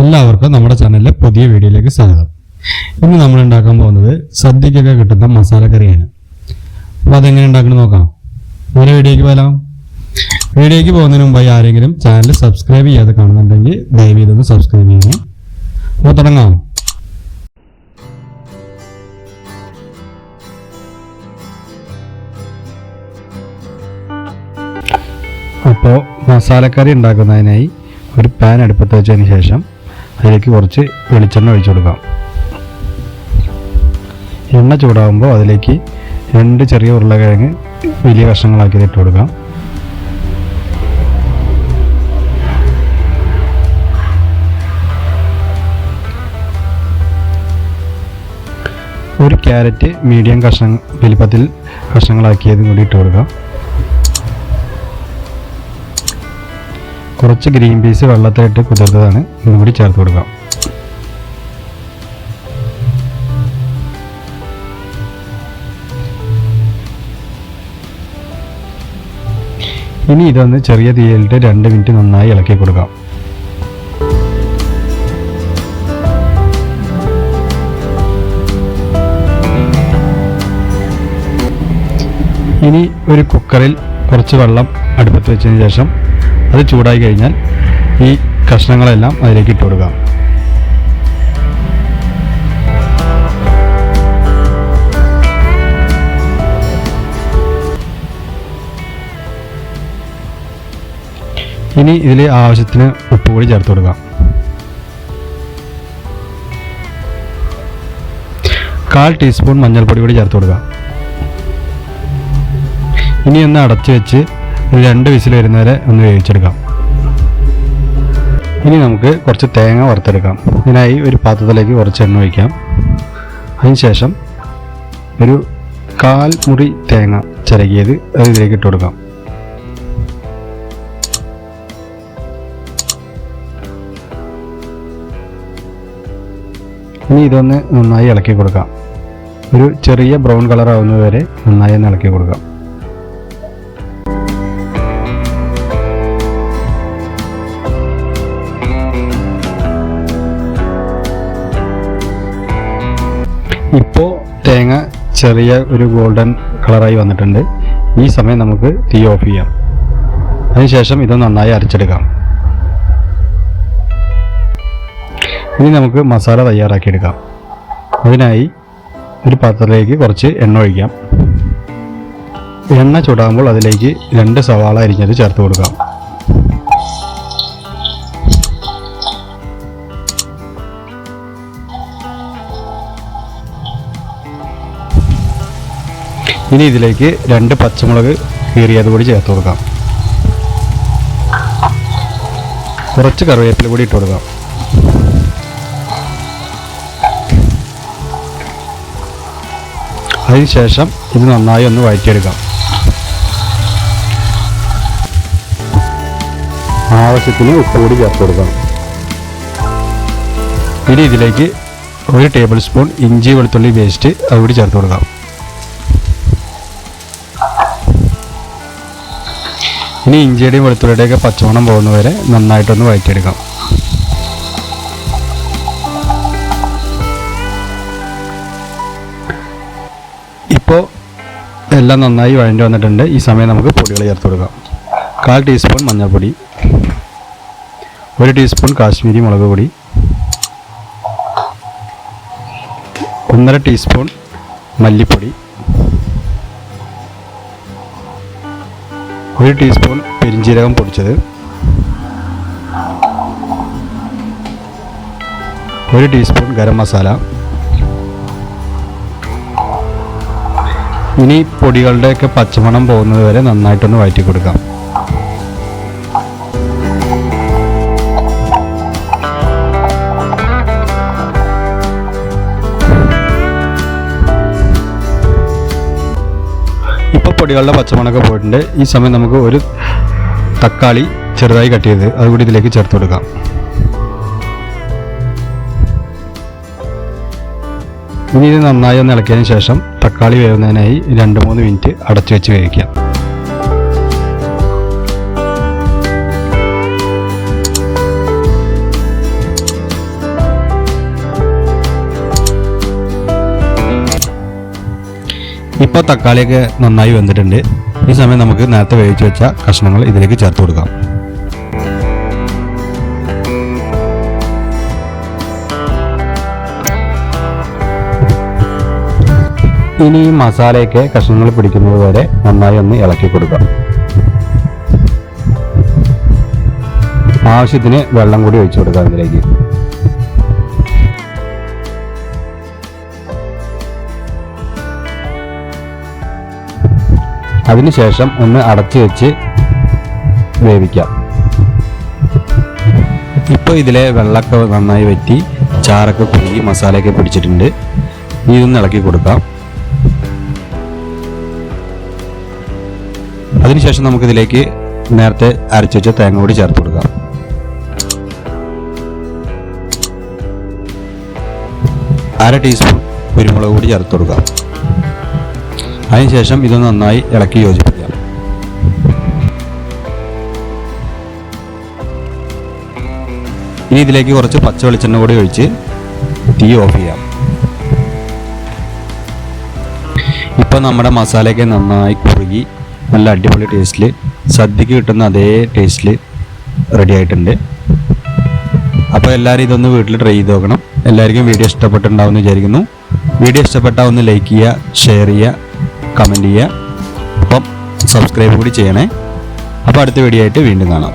എല്ലാവർക്കും നമ്മുടെ ചാനലിലെ പുതിയ വീഡിയോയിലേക്ക് സ്വാഗതം. ഇന്ന് നമ്മൾ ഉണ്ടാക്കാൻ പോകുന്നത് സദ്യക്കൊക്കെ കിട്ടുന്ന മസാലക്കറിയാണ് അപ്പോൾ അതെങ്ങനെ ഉണ്ടാക്കണം നോക്കാം. നേരെ വീഡിയോക്ക് പോലാം വീഡിയോക്ക് പോകുന്നതിന് മുമ്പായി ആരെങ്കിലും ചാനൽ സബ്സ്ക്രൈബ് ചെയ്യാതെ കാണുന്നുണ്ടെങ്കിൽ ദയവ് ഇതൊന്ന് സബ്സ്ക്രൈബ് ചെയ്യണം. അപ്പോൾ തുടങ്ങാം. അപ്പോൾ മസാലക്കറി ഉണ്ടാക്കുന്നതിനായി ഒരു പാൻ അടുപ്പത്ത് വെച്ചതിന് ശേഷം അതിലേക്ക് കുറച്ച് വെളിച്ചെണ്ണ ഒഴിച്ചു കൊടുക്കാം. എണ്ണ ചൂടാകുമ്പോൾ അതിലേക്ക് രണ്ട് ചെറിയ ഉരുളക്കിഴങ്ങ് വലിയ കഷ്ണങ്ങളാക്കി ഇട്ട് കൊടുക്കാം. ഒരു ക്യാരറ്റ് മീഡിയം കഷ്ണം വലിപ്പത്തിൽ കഷ്ണങ്ങളാക്കിയതും കൂടി ഇട്ട് കൊടുക്കാം. കുറച്ച് ഗ്രീൻ പീസ് വെള്ളത്തിലിട്ട് കുതിർത്തതാണ്. ഇതും കൂടി ചേർത്ത് കൊടുക്കാം. ഇനി ഇതൊന്ന് ചെറിയ തീയിലിട്ട് രണ്ട് മിനിറ്റ് നന്നായി ഇളക്കി കൊടുക്കാം. ഇനി ഒരു കുക്കറിൽ കുറച്ച് വെള്ളം അടുപ്പത്ത് വെച്ചതിന് ശേഷം അത് ചൂടായി കഴിഞ്ഞാൽ ഈ കഷ്ണങ്ങളെല്ലാം അതിലേക്ക് ഇട്ട് കൊടുക്കാം. ഇനി ഇതിൽ ആവശ്യത്തിന് ഉപ്പ് കൂടി ചേർത്ത് കൊടുക്കാം. കാൽ ടീസ്പൂൺ മഞ്ഞൾപ്പൊടി കൂടി ചേർത്ത് കൊടുക്കാം. ഇനി ഒന്ന് അടച്ചു വെച്ച് ഒരു രണ്ട് വിസിൽ വരുന്നവരെ ഒന്ന് വേവിച്ചെടുക്കാം. ഇനി നമുക്ക് കുറച്ച് തേങ്ങ വറുത്തെടുക്കാം. ഇതിനായി ഒരു പാത്രത്തിലേക്ക് കുറച്ച് എണ്ണ ഒഴിക്കാം. അതിനുശേഷം ഒരു കാൽ മുറി തേങ്ങ ചിരകിയത് അത് ഇതിലേക്ക് ഇട്ട് കൊടുക്കാം. ഇനി ഇതൊന്ന് നന്നായി ഇളക്കി കൊടുക്കാം. ഒരു ചെറിയ ബ്രൗൺ കളർ ആവുന്നത് വരെ നന്നായി ഒന്ന് ഇളക്കി കൊടുക്കാം. ഇപ്പോൾ തേങ്ങ ചെറിയ ഒരു ഗോൾഡൻ കളറായി വന്നിട്ടുണ്ട്. ഈ സമയം നമുക്ക് തീ ഓഫ് ചെയ്യാം. അതിനുശേഷം ഇത് നന്നായി അരച്ചെടുക്കാം. ഇനി നമുക്ക് മസാല തയ്യാറാക്കിയെടുക്കാം. അതിനായി ഒരു പാത്രത്തിലേക്ക് കുറച്ച് എണ്ണ ഒഴിക്കാം. എണ്ണ ചൂടാകുമ്പോൾ അതിലേക്ക് രണ്ട് സവാള അരിഞ്ഞത് ചേർത്ത് കൊടുക്കാം. ഇനി ഇതിലേക്ക് രണ്ട് പച്ചമുളക് കീറിയത് കൂടി ചേർത്ത് കൊടുക്കാം. കുറച്ച് കറിവേപ്പില കൂടി ഇട്ട് കൊടുക്കാം. അതിനുശേഷം ഇത് നന്നായി ഒന്ന് വഴറ്റിയെടുക്കാം. ആവശ്യത്തിന് ഉപ്പ് കൂടി ചേർത്ത് കൊടുക്കാം. ഇനി ഇതിലേക്ക് ഒരു ടേബിൾ സ്പൂൺ ഇഞ്ചി വെളുത്തുള്ളി പേസ്റ്റ് അതുകൂടി ചേർത്ത് കൊടുക്കാം. ഇനി ഇഞ്ചിയുടെയും വെളുത്തുള്ളിയുടെയൊക്കെ പച്ചമണം പോകുന്നവരെ നന്നായിട്ടൊന്ന് വഴറ്റിയെടുക്കാം ഇപ്പോൾ എല്ലാം നന്നായി വഴണ്ടി വന്നിട്ടുണ്ട്. ഈ സമയം നമുക്ക് പൊടികൾ ചേർത്ത് കൊടുക്കാം. കാൽ ടീസ്പൂൺ മഞ്ഞൾപ്പൊടി ഒരു ടീസ്പൂൺ കാശ്മീരി മുളക് പൊടി ഒന്നര ടീസ്പൂൺ മല്ലിപ്പൊടി ഒരു ടീസ്പൂൺ പെരിഞ്ജീരകം പൊടിച്ചത്. ഒരു ടീസ്പൂൺ ഗരം മസാല. ഇനി പൊടികളുടെയൊക്കെ പച്ചമണം പോകുന്നത് വരെ നന്നായിട്ടൊന്ന് വഴറ്റി കൊടുക്കാം പൊടികളുടെ പച്ചമണമൊക്കെ പോയിട്ടുണ്ട്. ഈ സമയം നമുക്ക് ഒരു തക്കാളി ചെറുതായി കട്ട് ചെയ്ത് അതുകൂടി ഇതിലേക്ക് ചേർത്ത് കൊടുക്കാം. ഇനി ഇത് നന്നായി ഒന്ന് ഇളക്കിയതിന് ശേഷം തക്കാളി വേവുന്നതിനായി രണ്ട് മൂന്ന് മിനിറ്റ് അടച്ചു വെച്ച് വേവിക്കാം. ഇപ്പോൾ തക്കാളിയൊക്കെ നന്നായി വെന്തിട്ടുണ്ട്. ഈ സമയം നമുക്ക് നേരത്തെ വേവിച്ച് വെച്ച കഷ്ണങ്ങൾ ഇതിലേക്ക് ചേർത്ത് കൊടുക്കാം. ഇനി ഈ മസാലയൊക്കെ കഷ്ണങ്ങൾ പിടിക്കുന്നത് വരെ നന്നായി ഒന്ന് ഇളക്കി കൊടുക്കാം. ആവശ്യത്തിന് വെള്ളം കൂടി ഒഴിച്ചു കൊടുക്കാം ഇതിലേക്ക്. അതിനുശേഷം ഒന്ന് അടച്ചു വെച്ച് വേവിക്കാം. ഇപ്പോൾ ഇതിലെ വെള്ളമൊക്കെ നന്നായി വറ്റി ചാറൊക്കെ കുറുകി മസാലയൊക്കെ പിടിച്ചിട്ടുണ്ട്. ഇതൊന്ന് ഇളക്കി കൊടുക്കാം. അതിനുശേഷം നമുക്കിതിലേക്ക് നേരത്തെ അരച്ചു വെച്ച തേങ്ങ കൂടി ചേർത്ത് കൊടുക്കാം. അര ടീസ്പൂൺ കുരുമുളക് കൂടി ചേർത്ത് കൊടുക്കാം. അതിനുശേഷം ഇത് നന്നായി ഇളക്കി യോജിപ്പിക്കാം ഇനി ഇതിലേക്ക് കുറച്ച് പച്ച വെളിച്ചെണ്ണ കൂടി ഒഴിച്ച് തീ ഓഫ് ചെയ്യാം. ഇപ്പം നമ്മുടെ മസാലയൊക്കെ നന്നായി കുറുകി നല്ല അടിപൊളി ടേസ്റ്റിൽ സദ്യക്ക് കിട്ടുന്ന അതേ ടേസ്റ്റിൽ റെഡി ആയിട്ടുണ്ട്. അപ്പോൾ എല്ലാവരും ഇതൊന്ന് വീട്ടിൽ ട്രൈ ചെയ്ത് നോക്കണം. എല്ലാവർക്കും വീഡിയോ ഇഷ്ടപ്പെട്ടിട്ടുണ്ടാവും വിചാരിക്കുന്നു. വീഡിയോ ഇഷ്ടപ്പെട്ടാൽ ഒന്ന് ലൈക്ക് ചെയ്യുക ഷെയർ ചെയ്യുക കമന്റ് ചെയ്യുക. അപ്പം സബ്സ്ക്രൈബ് കൂടി ചെയ്യണേ. അപ്പോൾ അടുത്ത വീഡിയോ ആയിട്ട് വീണ്ടും കാണാം.